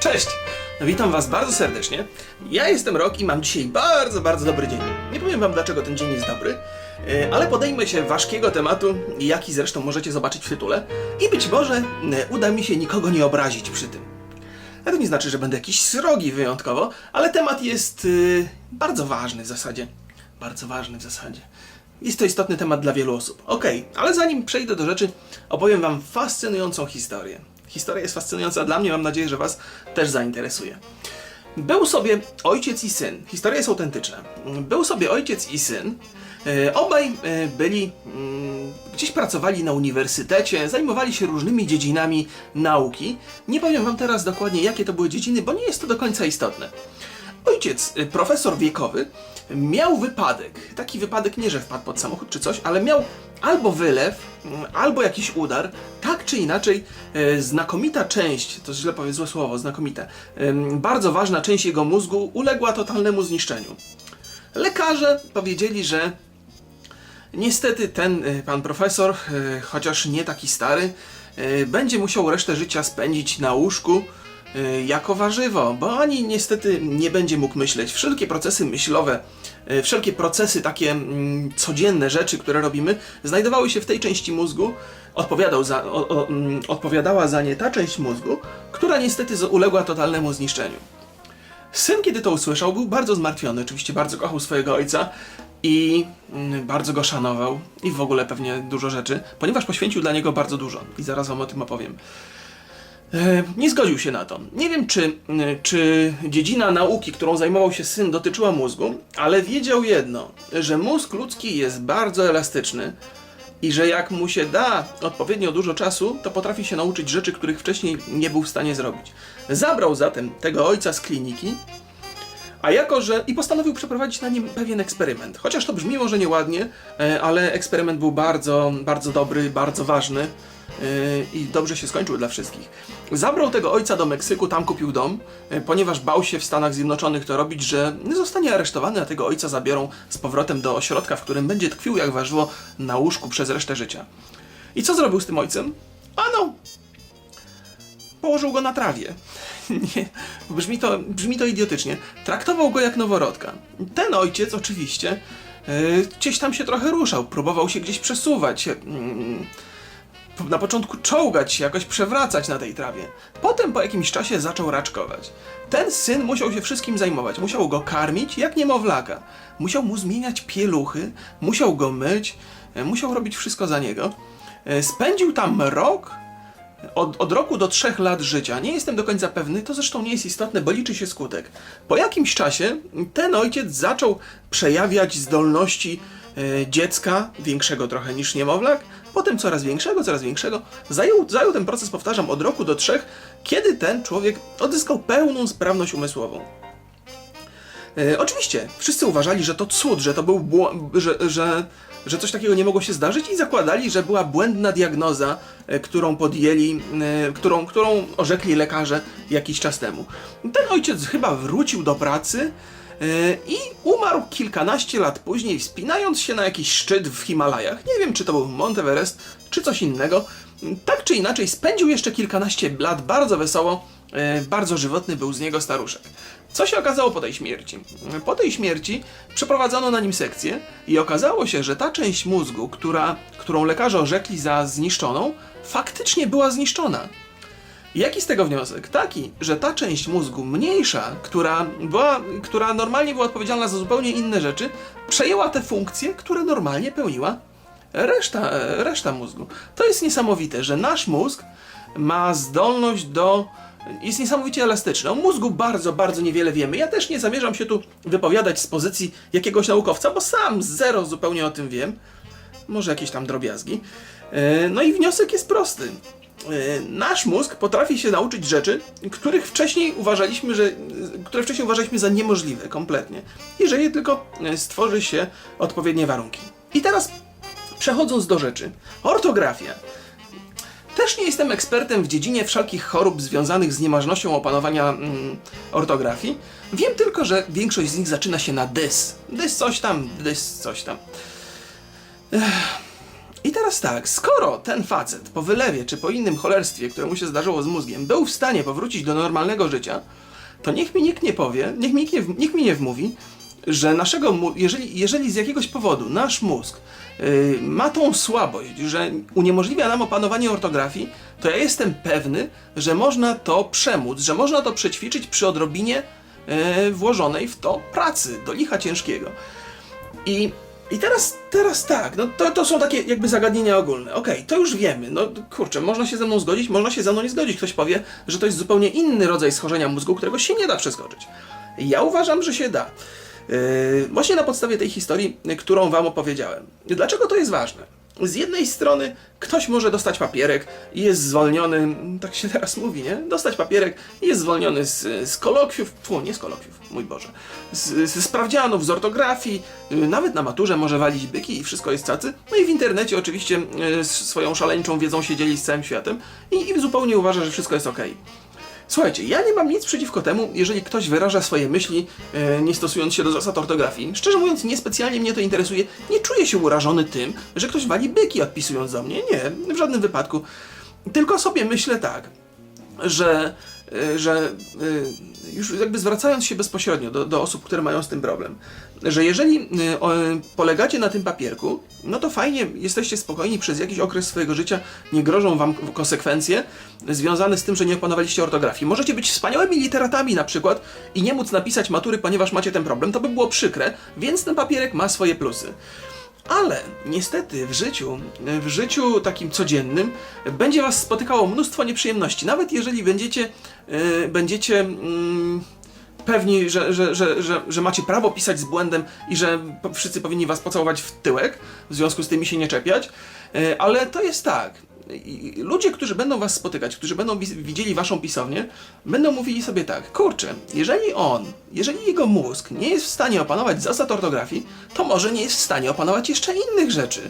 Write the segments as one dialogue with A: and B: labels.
A: Cześć! Witam Was bardzo serdecznie. Ja jestem Rok i mam dzisiaj bardzo, bardzo dobry dzień. Nie powiem Wam, dlaczego ten dzień jest dobry, e, ale podejmę się ważkiego tematu, jaki zresztą możecie zobaczyć w tytule, i być może e, uda mi się nikogo nie obrazić przy tym. To nie znaczy, że będę jakiś srogi wyjątkowo, ale temat jest y, bardzo ważny w zasadzie. Bardzo ważny w zasadzie. Jest to istotny temat dla wielu osób. Okej, ale zanim przejdę do rzeczy, opowiem Wam fascynującą historię. Historia jest fascynująca dla mnie, mam nadzieję, że Was też zainteresuje. Był sobie ojciec i syn. Historia jest autentyczna. Był sobie ojciec i syn. E, Obaj e, byli, mm, gdzieś pracowali na uniwersytecie, zajmowali się różnymi dziedzinami nauki. Nie powiem wam teraz dokładnie, jakie to były dziedziny, bo nie jest to do końca istotne. Ojciec, y, profesor wiekowy, miał wypadek. Taki wypadek nie, że wpadł pod samochód czy coś, ale miał albo wylew, mm, albo jakiś udar. Czy inaczej, e, znakomita część, to źle powiem złe słowo, znakomita, em, bardzo ważna część jego mózgu uległa totalnemu zniszczeniu. Lekarze powiedzieli, że Niestety ten y, pan profesor, y, chociaż nie taki stary, będzie musiał resztę życia spędzić na łóżku jako warzywo, bo ani niestety nie będzie mógł myśleć. Wszelkie procesy myślowe, y, wszelkie procesy takie mm, codzienne rzeczy, które robimy, znajdowały się w tej części mózgu. Odpowiadał za, o, o, mm, odpowiadała za nie ta część mózgu, która niestety uległa totalnemu zniszczeniu. Syn, kiedy to usłyszał, był bardzo zmartwiony. Oczywiście bardzo kochał swojego ojca i mm, bardzo go szanował i w ogóle pewnie dużo rzeczy, ponieważ poświęcił dla niego bardzo dużo i zaraz wam o tym opowiem. E, Nie zgodził się na to. Nie wiem, czy, mm, czy dziedzina nauki, którą zajmował się syn, dotyczyła mózgu, ale wiedział jedno, że mózg ludzki jest bardzo elastyczny i że jak mu się da odpowiednio dużo czasu, to potrafi się nauczyć rzeczy, których wcześniej nie był w stanie zrobić. Zabrał zatem tego ojca z kliniki, a jako, że. i postanowił przeprowadzić na nim pewien eksperyment. Chociaż to brzmi może nieładnie, e, ale eksperyment był bardzo, bardzo dobry, bardzo ważny e, i dobrze się skończył dla wszystkich. Zabrał tego ojca do Meksyku, tam kupił dom, e, ponieważ bał się w Stanach Zjednoczonych to robić, że zostanie aresztowany, a tego ojca zabiorą z powrotem do ośrodka, w którym będzie tkwił jak warzywo na łóżku przez resztę życia. I co zrobił z tym ojcem? Ano, położył go na trawie. Nie, brzmi to, brzmi to idiotycznie. Traktował go jak noworodka. Ten ojciec oczywiście yy, gdzieś tam się trochę ruszał, próbował się gdzieś przesuwać. mm, na początku czołgać się, jakoś przewracać na tej trawie. Potem po jakimś czasie zaczął raczkować. Ten syn musiał się wszystkim zajmować. Musiał go karmić jak niemowlaka. Musiał mu zmieniać pieluchy, musiał go myć, e, musiał robić wszystko za niego. E, Spędził tam rok, od, od roku do trzech lat życia. Nie jestem do końca pewny, to zresztą nie jest istotne, bo liczy się skutek. Po jakimś czasie ten ojciec zaczął przejawiać zdolności e, dziecka, większego trochę niż niemowlak, potem coraz większego, coraz większego. Zajął, zajął ten proces, powtarzam, od roku do trzech, kiedy ten człowiek odzyskał pełną sprawność umysłową. E, oczywiście, wszyscy uważali, że to cud, że to był że, że, że coś takiego nie mogło się zdarzyć i zakładali, że była błędna diagnoza, e, którą podjęli, e, którą, którą orzekli lekarze jakiś czas temu. Ten ojciec chyba wrócił do pracy i umarł kilkanaście lat później, wspinając się na jakiś szczyt w Himalajach. Nie wiem, czy to był Mount Everest, czy coś innego. Tak czy inaczej, spędził jeszcze kilkanaście lat bardzo wesoło, e, bardzo żywotny był z niego staruszek. Co się okazało po tej śmierci? Po tej śmierci przeprowadzono na nim sekcję i okazało się, że ta część mózgu, która, którą lekarze orzekli za zniszczoną, faktycznie była zniszczona. Jaki z tego wniosek? Taki, że ta część mózgu mniejsza, która, była, która normalnie była odpowiedzialna za zupełnie inne rzeczy, przejęła te funkcje, które normalnie pełniła reszta, reszta mózgu. To jest niesamowite, że nasz mózg ma zdolność do. Jest niesamowicie elastyczny. O mózgu bardzo, bardzo niewiele wiemy. Ja też nie zamierzam się tu wypowiadać z pozycji jakiegoś naukowca, bo sam zero zupełnie o tym wiem. Może jakieś tam drobiazgi. E, No i wniosek jest prosty. E, Nasz mózg potrafi się nauczyć rzeczy, których wcześniej uważaliśmy, że, które wcześniej uważaliśmy za niemożliwe kompletnie, jeżeli tylko stworzy się odpowiednie warunki. I teraz Przechodząc do rzeczy. Ortografia. Też nie jestem ekspertem w dziedzinie wszelkich chorób związanych z niemożnością opanowania mm, ortografii. Wiem tylko, że większość z nich zaczyna się na dys. Dys coś tam, dys coś tam. Ech. I teraz tak, skoro ten facet po wylewie czy po innym cholerstwie, które mu się zdarzyło z mózgiem, był w stanie powrócić do normalnego życia, to niech mi nikt nie powie, niech mi nie, nikt mi nie wmówi, że naszego, jeżeli, jeżeli z jakiegoś powodu nasz mózg yy, ma tą słabość, że uniemożliwia nam opanowanie ortografii, to ja jestem pewny, że można to przemóc, że można to przećwiczyć przy odrobinie yy, włożonej w to pracy, do licha ciężkiego. I, i teraz, teraz tak, no to, to są takie jakby zagadnienia ogólne. Okej, to już wiemy. No kurczę, można się ze mną zgodzić, można się ze mną nie zgodzić. Ktoś powie, że to jest zupełnie inny rodzaj schorzenia mózgu, którego się nie da przeskoczyć. Ja uważam, że się da. Yy, właśnie na podstawie tej historii, którą wam opowiedziałem. Dlaczego to jest ważne? Z jednej strony ktoś może dostać papierek i jest zwolniony, tak się teraz mówi, nie? Dostać papierek i jest zwolniony z, z kolokwiów, fu, nie z kolokwiów, mój Boże, z, ze sprawdzianów, z ortografii, y, nawet na maturze może walić byki i wszystko jest cacy. No i w internecie oczywiście y, z swoją szaleńczą wiedzą się dzieli z całym światem i, i zupełnie uważa, że wszystko jest okej. Słuchajcie, ja nie mam nic przeciwko temu, jeżeli ktoś wyraża swoje myśli, e, nie stosując się do zasad ortografii. Szczerze mówiąc, niespecjalnie mnie to interesuje. Nie czuję się urażony tym, że ktoś wali byki odpisując do mnie. Nie, w żadnym wypadku. Tylko sobie myślę tak, że, że e, już jakby zwracając się bezpośrednio do, do osób, które mają z tym problem, że jeżeli o, polegacie na tym papierku, no to fajnie, jesteście spokojni przez jakiś okres swojego życia, nie grożą wam konsekwencje związane z tym, że nie opanowaliście ortografii. Możecie być wspaniałymi literatami na przykład i nie móc napisać matury, ponieważ macie ten problem, to by było przykre, więc ten papierek ma swoje plusy. Ale niestety w życiu, w życiu takim codziennym będzie was spotykało mnóstwo nieprzyjemności. Nawet jeżeli będziecie, e, będziecie mm, pewni, że, że, że, że, że macie prawo pisać z błędem i że wszyscy powinni was pocałować w tyłek, w związku z tym się nie czepiać. E, Ale to jest tak. Ludzie, którzy będą was spotykać, którzy będą widzieli waszą pisownię, będą mówili sobie tak, kurczę, jeżeli on, jeżeli jego mózg nie jest w stanie opanować zasad ortografii, to może nie jest w stanie opanować jeszcze innych rzeczy.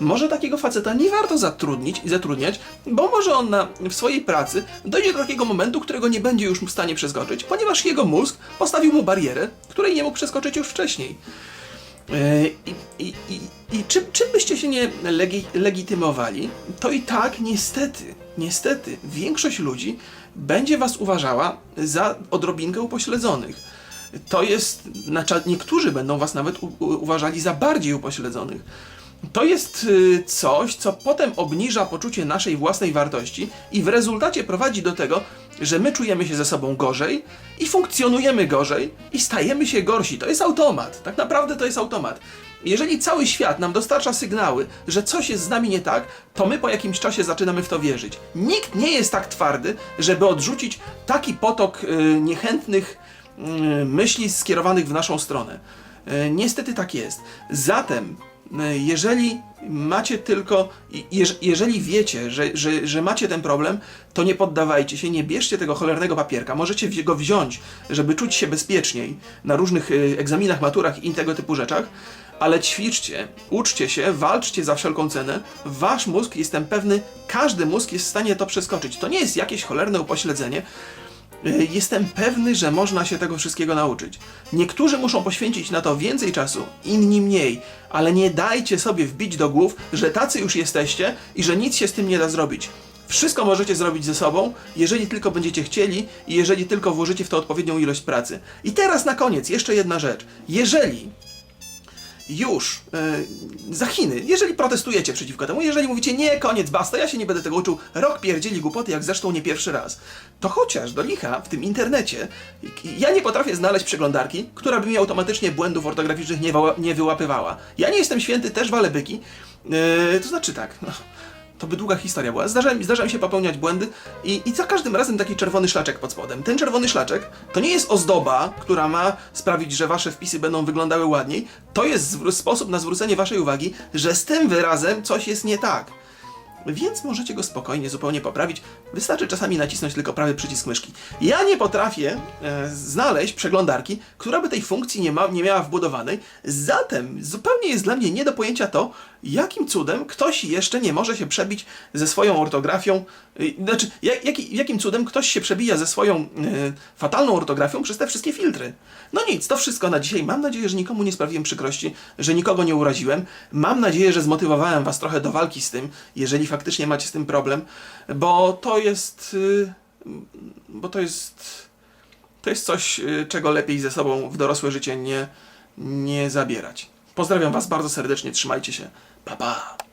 A: Może takiego faceta nie warto zatrudnić i zatrudniać, bo może on na, w swojej pracy dojdzie do takiego momentu, którego nie będzie już w stanie przeskoczyć, ponieważ jego mózg postawił mu barierę, której nie mógł przeskoczyć już wcześniej. E, I, i, i, i czym, czym byście się nie legi, legitymowali, to i tak niestety, niestety większość ludzi będzie was uważała za odrobinkę upośledzonych. To jest, niektórzy będą was nawet u, u, uważali za bardziej upośledzonych. To jest y, coś, co potem obniża poczucie naszej własnej wartości i w rezultacie prowadzi do tego, że my czujemy się ze sobą gorzej i funkcjonujemy gorzej i stajemy się gorsi. To jest automat. Tak naprawdę to jest automat. Jeżeli cały świat nam dostarcza sygnały, że coś jest z nami nie tak, to my po jakimś czasie zaczynamy w to wierzyć. Nikt nie jest tak twardy, żeby odrzucić taki potok y, niechętnych y, myśli skierowanych w naszą stronę. E, Niestety tak jest. Zatem, jeżeli macie tylko, jeżeli wiecie, że, że, że macie ten problem, to nie poddawajcie się, nie bierzcie tego cholernego papierka. Możecie go wziąć, żeby czuć się bezpieczniej na różnych e, egzaminach, maturach i tego typu rzeczach, ale ćwiczcie, uczcie się, walczcie za wszelką cenę. Wasz mózg, jestem pewny, każdy mózg jest w stanie to przeskoczyć. To nie jest jakieś cholerne upośledzenie. Y, Jestem pewny, że można się tego wszystkiego nauczyć. Niektórzy muszą poświęcić na to więcej czasu, inni mniej, ale nie dajcie sobie wbić do głów, że tacy już jesteście i że nic się z tym nie da zrobić. Wszystko możecie zrobić ze sobą, jeżeli tylko będziecie chcieli i jeżeli tylko włożycie w to odpowiednią ilość pracy. I teraz na koniec jeszcze jedna rzecz. Jeżeli już e, za Chiny, jeżeli protestujecie przeciwko temu, jeżeli mówicie nie, koniec, basta, ja się nie będę tego uczył, rok pierdzieli głupoty, jak zresztą nie pierwszy raz, to chociaż do licha w tym internecie ja nie potrafię znaleźć przeglądarki, która by mi automatycznie błędów ortograficznych nie, nie wyłapywała. Ja nie jestem święty, też walę byki, e, to znaczy tak, no, to by długa historia była. Zdarza, zdarza mi się popełniać błędy i, i za każdym razem taki czerwony szlaczek pod spodem. Ten czerwony szlaczek to nie jest ozdoba, która ma sprawić, że wasze wpisy będą wyglądały ładniej. To jest sposób na zwrócenie waszej uwagi, że z tym wyrazem coś jest nie tak. Więc możecie go spokojnie, zupełnie poprawić. Wystarczy czasami nacisnąć tylko prawy przycisk myszki. Ja nie potrafię e, znaleźć przeglądarki, która by tej funkcji nie, ma, nie miała wbudowanej. Zatem zupełnie jest dla mnie nie do pojęcia to, jakim cudem ktoś jeszcze nie może się przebić ze swoją ortografią, y, znaczy, jak, jaki- jakim cudem ktoś się przebija ze swoją y, fatalną ortografią przez te wszystkie filtry. No nic, to wszystko na dzisiaj. Mam nadzieję, że nikomu nie sprawiłem przykrości, że nikogo nie uraziłem. Mam nadzieję, że zmotywowałem was trochę do walki z tym, jeżeli faktycznie macie z tym problem, bo to jest... y, bo to jest... To jest coś, czego lepiej ze sobą w dorosłe życie nie, nie zabierać. Pozdrawiam Was bardzo serdecznie, trzymajcie się. 빠밤